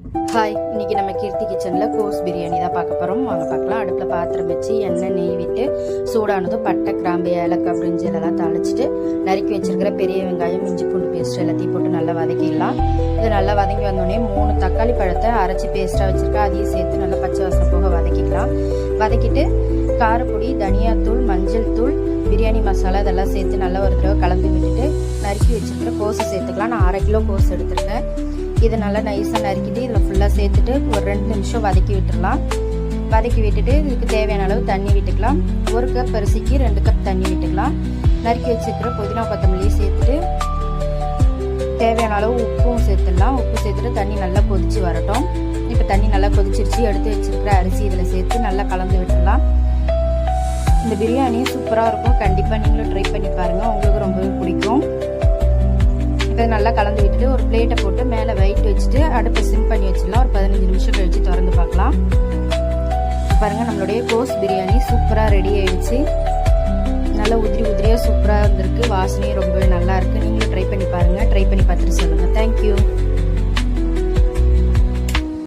Hi இன்னைக்கு நம்ம கீர்த்தி கிச்சனில் கோஸ் பிரியாணி தான் பார்க்க போகிறோம் வாங்க பார்க்கலாம். அடுப்பில் பாத்திரம் வச்சு எண்ணெய் நெய் விட்டு சூடானதும் பட்டை கிராம்பு ஏலக்காய் பிரிஞ்சு இதெல்லாம் தாளிச்சிட்டு நறுக்கி வச்சிருக்கிற பெரிய வெங்காயம் இஞ்சி பூண்டு பேஸ்ட் எல்லாத்தையும் போட்டு நல்லா வதக்கிடலாம். இது நல்லா வதங்கி வந்தோடனே மூணு தக்காளி பழத்தை அரைச்சி பேஸ்ட்டாக வச்சுருக்கேன் அதையும் சேர்த்து நல்லா பச்சை வாசம் போக வதக்கிக்கலாம். வதக்கிட்டு காரப்பொடி தனியாத்தூள் மஞ்சள் தூள் பிரியாணி மசாலா இதெல்லாம் சேர்த்து நல்லா ஒரு தடவை கலந்து விட்டுட்டு நறுக்கி வச்சுருக்கிற கோஸை சேர்த்துக்கலாம். நான் அரை கிலோ கோஸ் எடுத்துருக்கேன். இதை நல்லா நைஸாக நறுக்கிட்டு இதில் ஃபுல்லாக சேர்த்துட்டு ஒரு ரெண்டு நிமிஷம் வதக்கி விட்டுடலாம் வதக்கி விட்டுட்டு இதுக்கு தேவையான அளவு தண்ணி விட்டுக்கலாம். ஒரு கப் அரிசிக்கு ரெண்டு கப் தண்ணி விட்டுக்கலாம். நறுக்கி வச்சுருக்கிற புதினா கொத்தமல்லியும் சேர்த்துட்டு தேவையான அளவு உப்பும் சேர்த்துடலாம். உப்பு சேர்த்துட்டு தண்ணி நல்லா கொதிச்சு வரட்டும். இப்போ தண்ணி நல்லா கொதிச்சிருச்சு. எடுத்து வச்சிருக்கிற அரிசி இதில் சேர்த்து நல்லா கலந்து விட்டுடலாம். இந்த பிரியாணி சூப்பராக இருக்கும். கண்டிப்பாக நீங்களும் ட்ரை பண்ணி பாருங்கள் உங்களுக்கு ரொம்பவே பிடிக்கும். நல்லா கலந்து விட்டுட்டு ஒரு பிளேட்டை போட்டு மேலே வெயிட் வச்சுட்டு அடுப்பை சிம் பண்ணி வச்சிடலாம். ஒரு பதினஞ்சு நிமிஷம் கழித்து திறந்து பார்க்கலாம். பாருங்கள் நம்மளுடைய கோஸ் பிரியாணி சூப்பராக ரெடி ஆயிடுச்சு. நல்லா உதிரி உதிரியாக சூப்பராக இருந்திருக்கு வாசனையும் ரொம்பவே நல்லா இருக்குது நீங்களும் ட்ரை பண்ணி பாருங்கள் ட்ரை பண்ணி பார்த்துட்டு சொல்லுங்கள் தேங்க்யூ